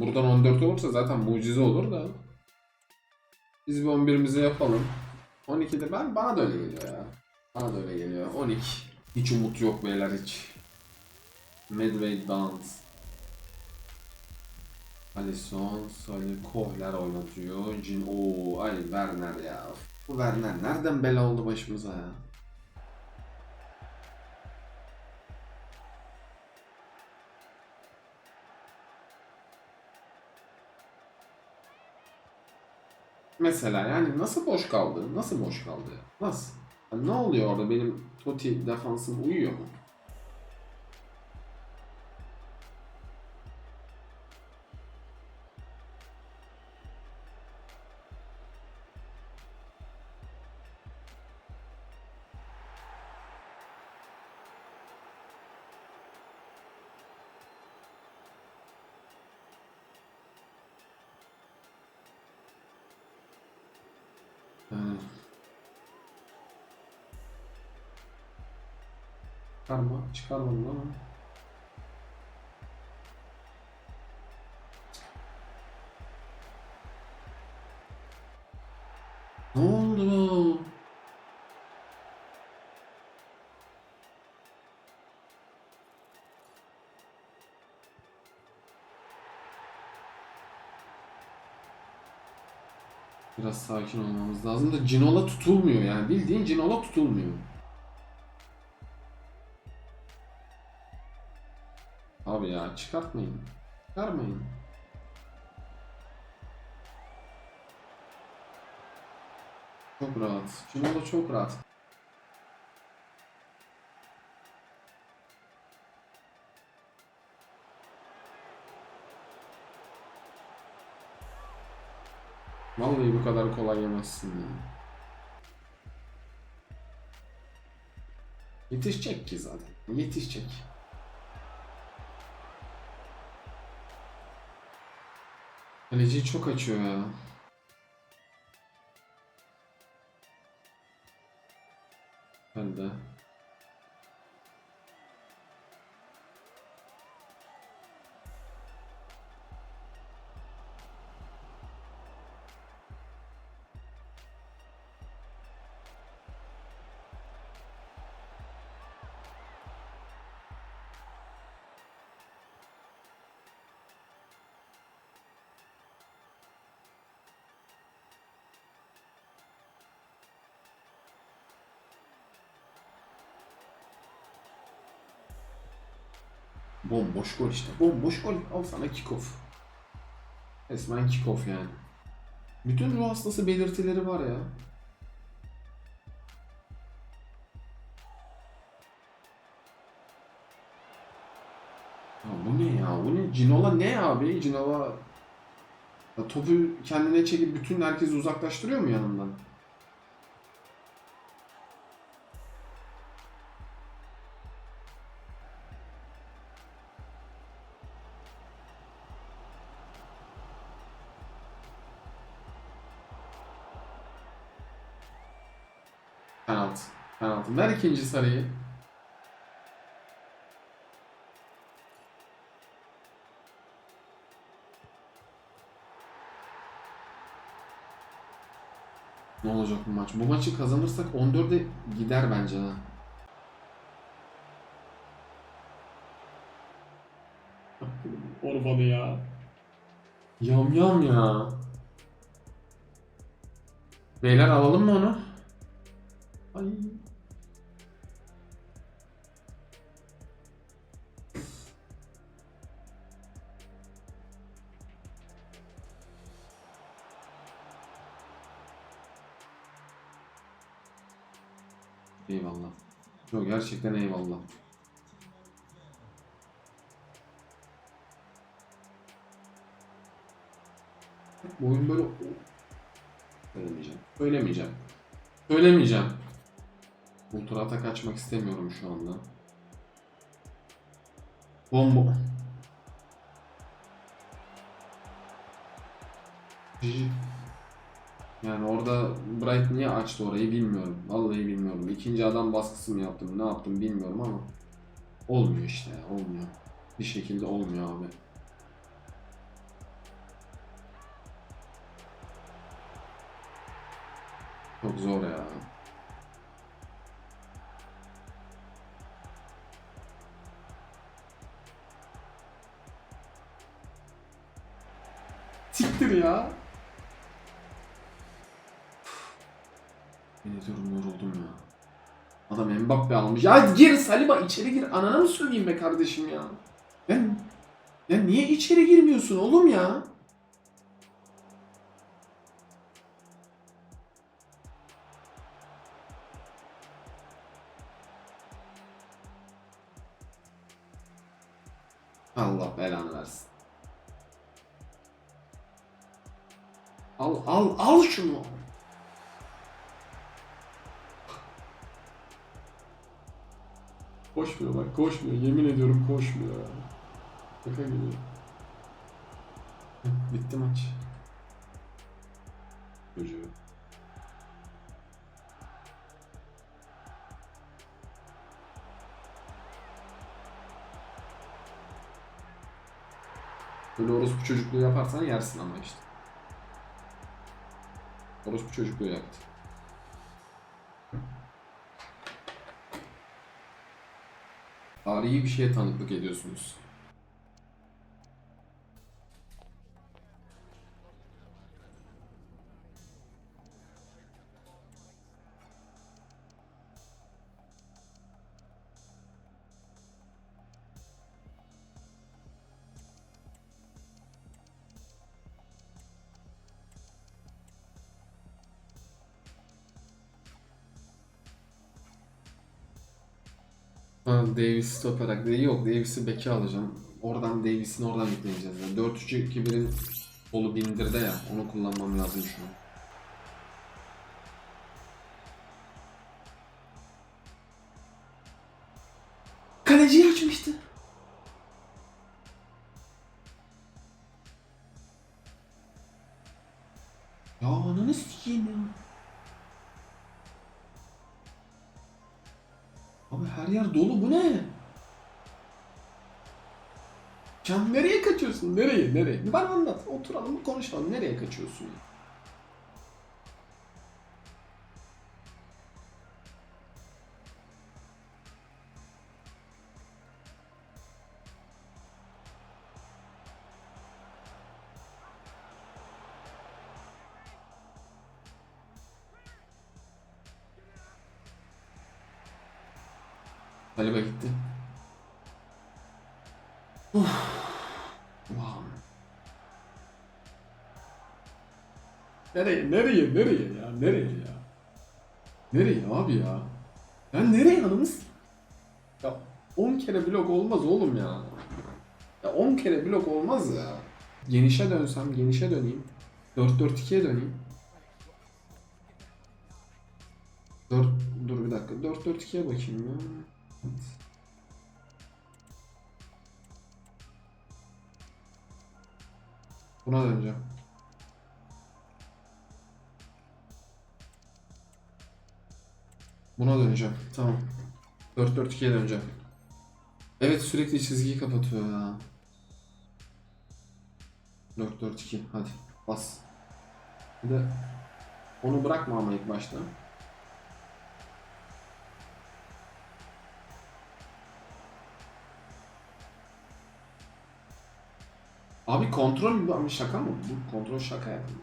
Buradan 14 olursa zaten mucize olur da. Biz bir 11'imizi yapalım. 12'de ben bana da öyle geliyor ya. Bana da öyle geliyor. 12. Hiç umut yok beyler hiç. Medway Dance. Alisson, Salih, Kohler oynatıyor. Cin, ooo ay Werner ya. Bu Werner nereden bela oldu başımıza ya? Mesela yani nasıl boş kaldı? Nasıl boş kaldı? Nasıl? Ya ne oluyor orada? Benim Totti defansım uyuyor mu? Yani... Çıkarma, çıkarmadım ama. Biraz sakin olmamız lazım da Cinola tutulmuyor yani. Bildiğin Cinola tutulmuyor. Abi ya çıkartmayın. Çıkarmayın. Çok rahat. Cinola çok rahat. Vallahi bu kadar kolay yemezsin ya. Yetişecek ki zaten. Yetişecek. Kaleciyi çok açıyor ya. Ben de. Bomboş gol işte. Bomboş gol. Al sana kickoff. Resmen kickoff yani. Bütün ruh hastası belirtileri var ya. Ya bu ne ya? Bu ne? Cinola ne abi? Cinola topu kendine çekip bütün herkesi uzaklaştırıyor mu yanından? Penaltı. Ver ikinci sarıyı. Ne olacak bu maç? Bu maçı kazanırsak 14'e gider bence ha. Orbanı ya. Yam yam ya. Beyler alalım mı onu? Ay. Eyvallah. Yok gerçekten eyvallah. Bu oyun böyle... Söylemeyeceğim. Söylemeyeceğim. Söylemeyeceğim. Ultra atak açmak istemiyorum şu anda. Bomba. Yani orada Bright niye açtı orayı bilmiyorum. Vallahi bilmiyorum. İkinci adam baskısı mı yaptım ne yaptım bilmiyorum ama olmuyor işte olmuyor. Bir şekilde olmuyor abi. Çok zor ya. Siktir ya. Mbappe almış. Ya gir Saliba içeri gir. Anana mı söyleyeyim be kardeşim ya? Ben ya niye içeri girmiyorsun oğlum ya? Allah belanı versin. Al al al şunu. Koşmuyor bak koşmuyor. Yemin ediyorum koşmuyor ya. Şaka gibi. Hı, Bitti maç. Çocuğu. Böyle orospu çocukluğu yaparsan yersin ama işte. Orospu çocukluğu yaptı. Tarihi bir şeye tanıklık ediyorsunuz. Ha, Davis stoper dedi. Yok Davis'i beke alacağım. Oradan Davis'in oradan yükleyeceğiz. Yani 4-3-2-1'in kolu bindirde ya. Onu kullanmam lazım şu an. Kaleciyi açmıştı. Ya ananı sikeyim ya. Abi her yer dolu bu ne? Can nereye kaçıyorsun? Nereye? Nereye? Bir bana anlat. Oturalım konuşalım. Nereye kaçıyorsun? ya? Saliba gitti. Uf. Wow. Nereye, nereye, nereye ya? Nereye ya? Nereye abi ya? Ya nereye hanımız? Ya 10 kere blok olmaz oğlum ya. Ya 10 kere blok olmaz ya. Genişe dönsem, genişe döneyim. 4-4-2'ye döneyim. 4 dur bir dakika. 4-4-2'ye bakayım ya. Buna döneceğim. Buna döneceğim. Tamam. 4-4-2'ye döneceğim. Evet sürekli çizgiyi kapatıyor ya. 4-4-2 hadi bas. Bir de onu bırakma ama ilk başta. Abi kontrol mü? Şaka mı? Bu kontrol şaka yapın.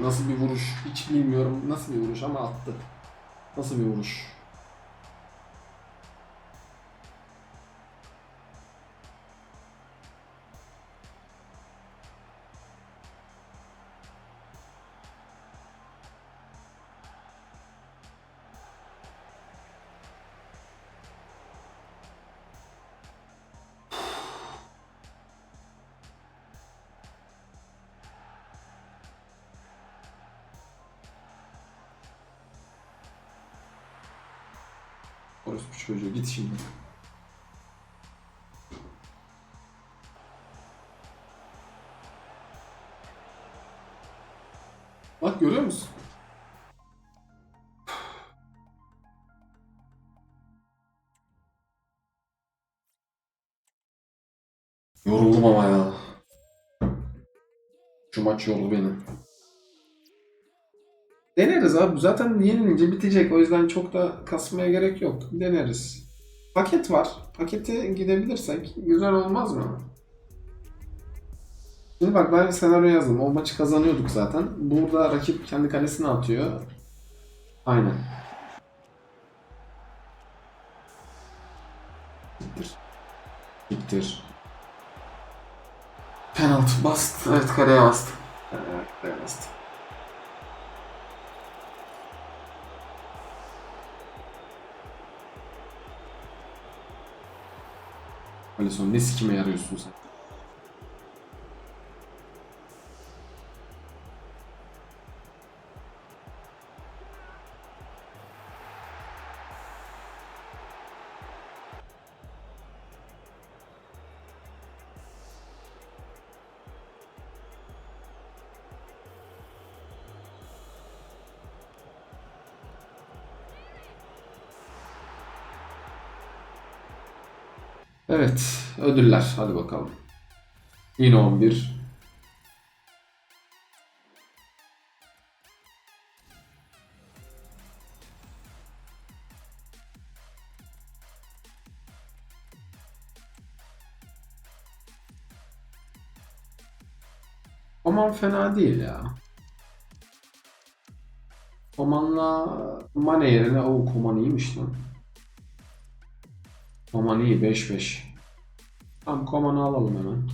Nasıl bir vuruş hiç bilmiyorum. Nasıl bir vuruş ama attı. Nasıl bir vuruş? orospu çocuğu git şimdi. Bak görüyor musun? Yoruldum ama ya. Şu maç yordu beni. Deneriz abi. Zaten yenilince bitecek. O yüzden çok da kasmaya gerek yok. Deneriz. Paket var. Pakete gidebilirsek güzel olmaz mı? Şimdi bak ben senaryo yazdım. O maçı kazanıyorduk zaten. Burada rakip kendi kalesine atıyor. Aynen. Gittir. Gittir. Penaltı bastı. Evet kaleye bastı. Evet kaleye bastı. Alisson ne sikime yarıyorsun sen? Evet, ödüller. Hadi bakalım. Yine 11. Oman fena değil ya. Oman'la Mane yerine o Koman iyiymiş lan. Koman iyi 5-5. Tamam Koman'ı alalım hemen.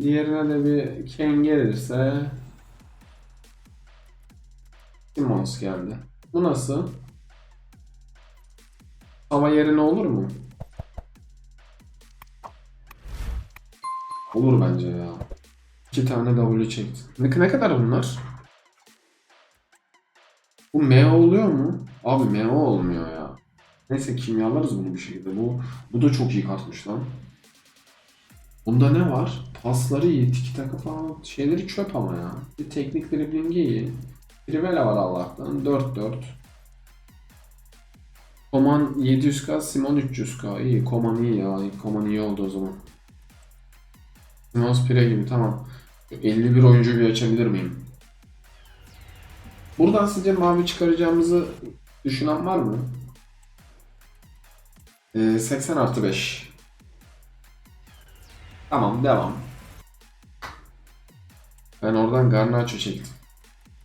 Diğerine de bir Kane gelirse Simons geldi. Bu nasıl? Hava yerine olur mu? Olur bence ya. İki tane W çekti. Ne, ne kadar bunlar? Bu MO oluyor mu? Abi MO olmuyor ya. Neyse kimyalarız bunu bir şekilde. Bu bu da çok iyi kartmış lan. Bunda ne var? Pasları iyi, tiki taka falan şeyleri çöp ama ya. Bir teknik driblingi iyi. Trivela var Allah'tan. 4-4. Koman 700k, Simon 300k. İyi, Koman iyi ya. Koman iyi oldu o zaman. Simons Pire gibi tamam. 51 oyuncu bir açabilir miyim? Buradan sizce mavi çıkaracağımızı düşünen var mı? Ee, 80 artı 5. Tamam devam. Ben oradan Garnacho çektim.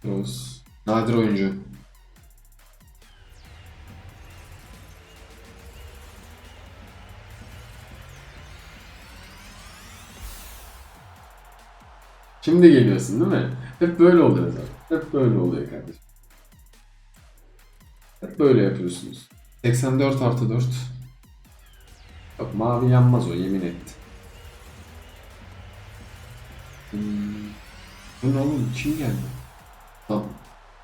Rose. Nadir oyuncu. Şimdi geliyorsun değil mi? Hep böyle oluyor zaten. Hep böyle oluyor kardeşim. Hep böyle yapıyorsunuz. 84 artı 4. Yok mavi yanmaz o yemin etti. Hmm. Bu ne oğlum kim geldi? Tamam.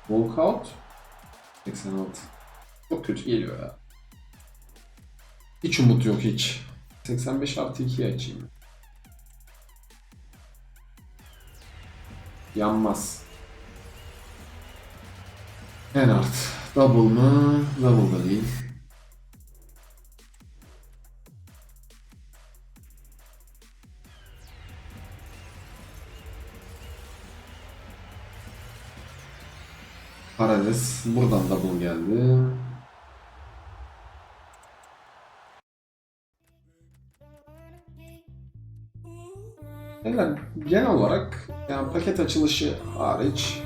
Walkout 86. Çok kötü geliyor ya. Hiç umut yok hiç. 85 artı 2'yi açayım. Yanmaz. En art. Double mı? Double da değil. Parades. Buradan double geldi. Genel, genel olarak yani paket açılışı hariç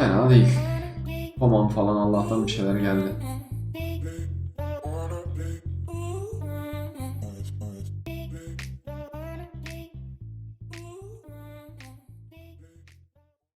fena değil. Common falan Allah'tan bir şeyler geldi.